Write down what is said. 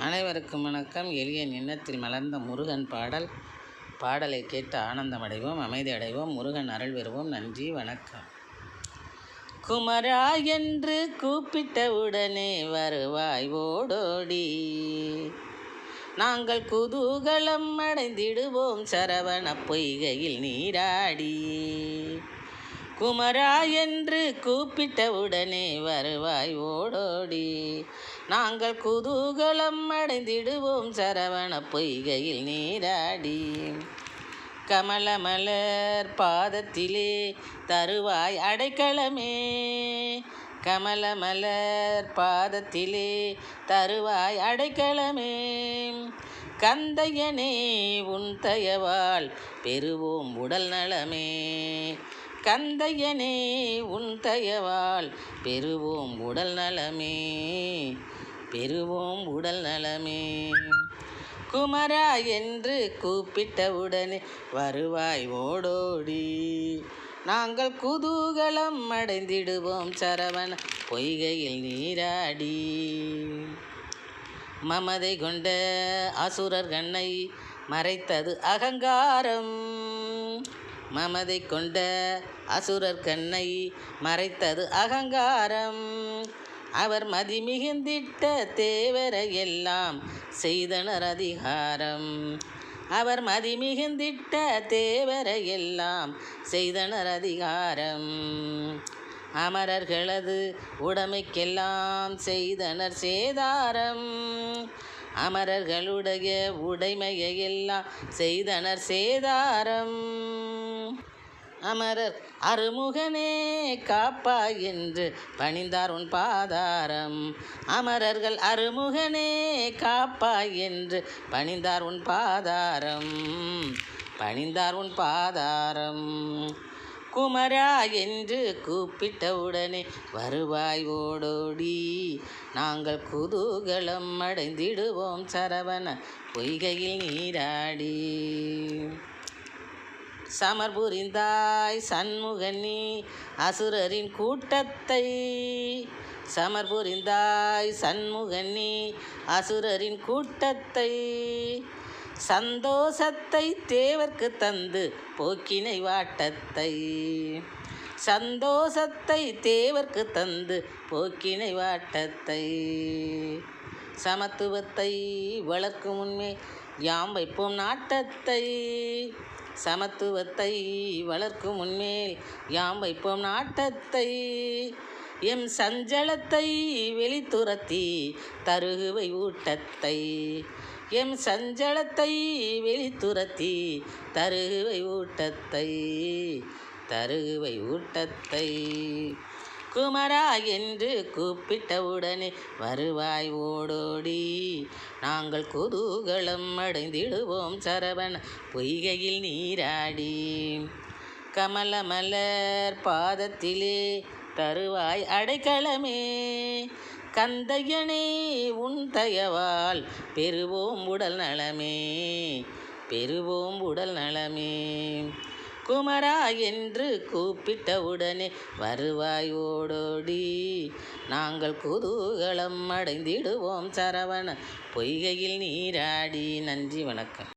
அனைவருக்கும் வணக்கம். எளிய நின்னத்தில் மலர்ந்த முருகன் பாடல். பாடலை கேட்டு ஆனந்தமடைவோம் அமைதி அடைவோம் முருகன் அருள் பெறுவோம். நன்றி வணக்கம். குமரா என்று கூப்பிட்டவுடனே வருவாய் ஓடோடி. நாங்கள் குதூகலம் அடைந்திடுவோம் சரவண பொய்கையில் நீராடி. குமரா என்று கூப்பிட்டவுடனே வருவாய் ஓடோடி. நாங்கள் குதூகலம் அடைந்திடுவோம் சரவண பொய்கையில் நீராடி. கமலமலர் பாதத்திலே தருவாய் அடைக்கலமே. கமலமலர் பாதத்திலே தருவாய் அடைக்கலமே. கந்தையனே உன் தயவால் பெறுவோம் உடல் நலமே. கந்தையனே உன் தயவால் பெறுவோம் உடல் நலமே. பெறுவோம் உடல் நலமே. குமரா என்று கூப்பிட்டவுடனே வருவாய் ஓடோடி. நாங்கள் குதூகலம் அடைந்திடுவோம் சரவண பொய்கையில் நீராடி. மமதை கொண்ட அசுரர் கண்ணை மறைத்தது அகங்காரம். மமதை கொண்ட அசுரர் கண்ணை மறைத்தது அகங்காரம். அவர் மதிமிகுந்திட்ட தேவரை எல்லாம் செய்தனர் அதிகாரம். அவர் மதிமிகுந்திட்ட தேவரை எல்லாம் செய்தனர் அதிகாரம். அமரர்களது உடமைக்கெல்லாம் செய்தனர் சேதாரம். அமரர்களுடைய உடைமையை எல்லாம் செய்தனர் சேதாரம். அமரர் அருமுகனே காப்பா என்று பணிந்தார் உன் பாதாரம். அமரர்கள் அருமுகனே காப்பா என்று பணிந்தார் உன் பாதாரம். பணிந்தார் உன் பாதாரம். குமரா என்று கூப்பிட்டவுடனே வருவாய் ஓடோடி நாங்கள் குதூகலம் அடைந்திடுவோம் சரவண பொய்கையில் நீராடி. சமர் புரிந்தாய் சண்முகனி அசுரரின் கூட்டத்தை. சமர் புரிந்தாய் சண்முகனி அசுரரின் கூட்டத்தை. சந்தோஷத்தை தேவர்க்கு தந்து போக்கினை வாட்டத்தை. சந்தோஷத்தை தேவர்க்கு தந்து போக்கினை வாட்டத்தை. சமத்துவத்தை வளர்க்கும் உண்மை யாம் வைப்போம் நாட்டத்தை. சமத்துவத்தை வளர்க்கும் முன்மேல் யாம் வைப்போம் நாட்டத்தை. எம் சஞ்சலத்தை வெளித்துரத்தி தருகுவை ஊட்டத்தை. எம் சஞ்சலத்தை வெளித்துரத்தி தருகுவை ஊட்டத்தை. தருகுவை ஊட்டத்தை. குமரா என்று கூப்பிட்டவுடனே வருவாய் ஓடோடி. நாங்கள் குதூகலம் அடைந்திடுவோம் சரவண பொய்கையில் நீராடி. கமலமலர் பாதத்திலே தருவாய் அடைக்கலமே. கந்தையனே உன் தயவால் பெறுவோம் உடல் நலமே. பெறுவோம் உடல் நலமே. குமரா என்று கூப்பிட்டவுடனே வருவாய் ஓடோடி. நாங்கள் குதூகலம் அடைந்திடுவோம் சரவண பொய்கையில் நீராடி. நன்றி வணக்கம்.